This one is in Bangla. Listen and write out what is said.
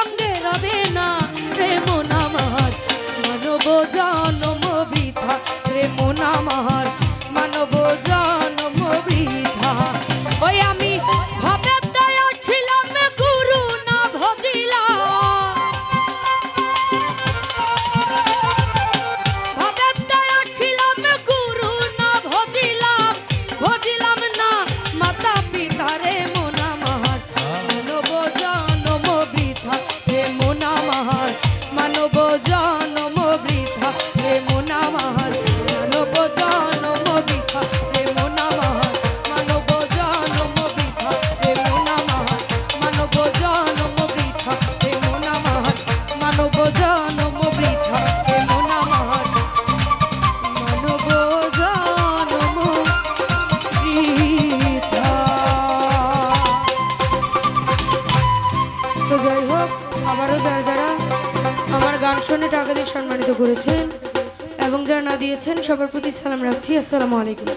সঙ্গে রবে না প্রেম নামার মানব টাকা দিয়ে সম্মানিত করেছেন এবং যারা না দিয়েছেন সবার প্রতি সালাম রাখছি। আসসালামু আলাইকুম।